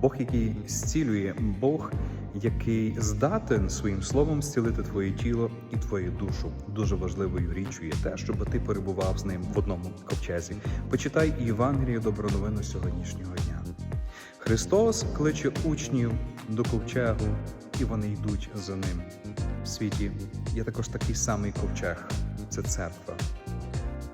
Бог, який зцілює, Бог, який здатен своїм словом зцілити твоє тіло і твою душу. Дуже важливою річчю є те, щоб ти перебував з ним в одному ковчезі. Почитай Євангеліє добру новину сьогоднішнього дня. Христос кличе учнів до ковчегу, і вони йдуть за ним. В світі є також такий самий ковчег це церква.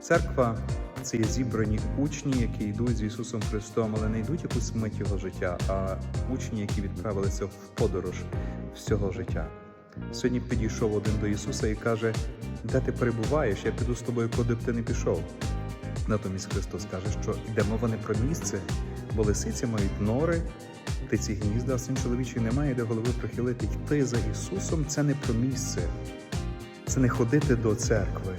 Церква це є зібрані учні, які йдуть з Ісусом Христом, але не йдуть якусь мить його життя, а учні, які відправилися в подорож всього життя. Сьогодні підійшов один до Ісуса і каже: Де ти перебуваєш? Я піду з тобою, куди б ти не пішов. Натомість Христос каже, що йде мова не про місце, бо лисиці мають нори, птиці гнізда, а син чоловічий немає де голови прихилити. Йти за Ісусом це не про місце, це не ходити до церкви.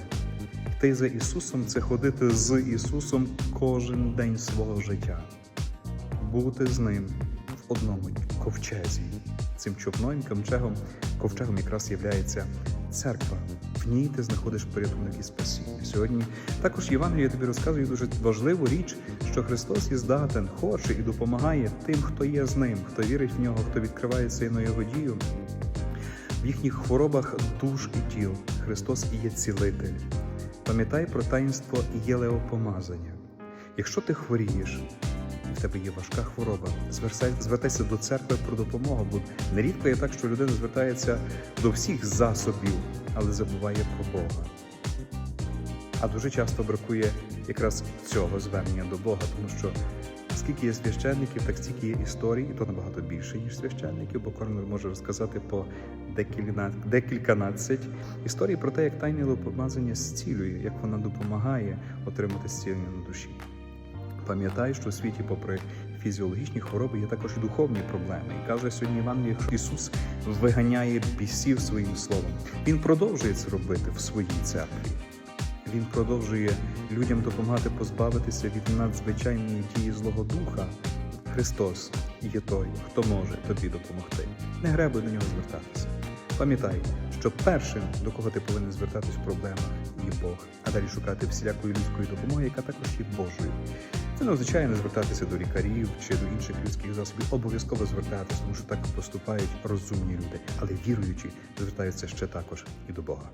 Йти за Ісусом це ходити з Ісусом кожен день свого життя, бути з Ним в одному ковчезі. Цим човною ковчегом, ковчегом якраз є церква. В ній ти знаходиш порятунок і спасіння. Сьогодні також Євангеліє тобі розказує дуже важливу річ, що Христос є здатен, хоче і допомагає тим, хто є з ним, хто вірить в нього, хто відкривається на його дію. В їхніх хворобах душ і тіл Христос і є цілитель. Пам'ятай про таїнство єлеопомазання. Якщо ти хворієш, в тебе є важка хвороба, звертайся до церкви про допомогу, бо нерідко є так, що людина звертається до всіх засобів, але забуває про Бога. А дуже часто бракує якраз цього звернення до Бога, тому що скільки є священників, так стільки є історій, і то набагато більше, ніж священників, бо кожен може розказати по декільканадцять історій про те, як тайне помазання зцілює, як вона допомагає отримати зцілення на душі. Пам'ятай, що у світі, попри фізіологічні хвороби, є також духовні проблеми. І каже сьогодні Іван, що Ісус виганяє бісів своїм словом. Він продовжує це робити в своїй церкві. Він продовжує людям допомагати позбавитися від надзвичайної дії Злого Духа. Христос є той, хто може тобі допомогти. Не гребуй до нього звертатися. Пам'ятай, що першим, до кого ти повинен звертатись в проблемах, є Бог, а далі шукати всілякої людської допомоги, яка також є Божою. Це не означає не звертатися до лікарів чи до інших людських засобів. Обов'язково звертатися, тому що так поступають розумні люди, але віруючі звертаються ще також і до Бога.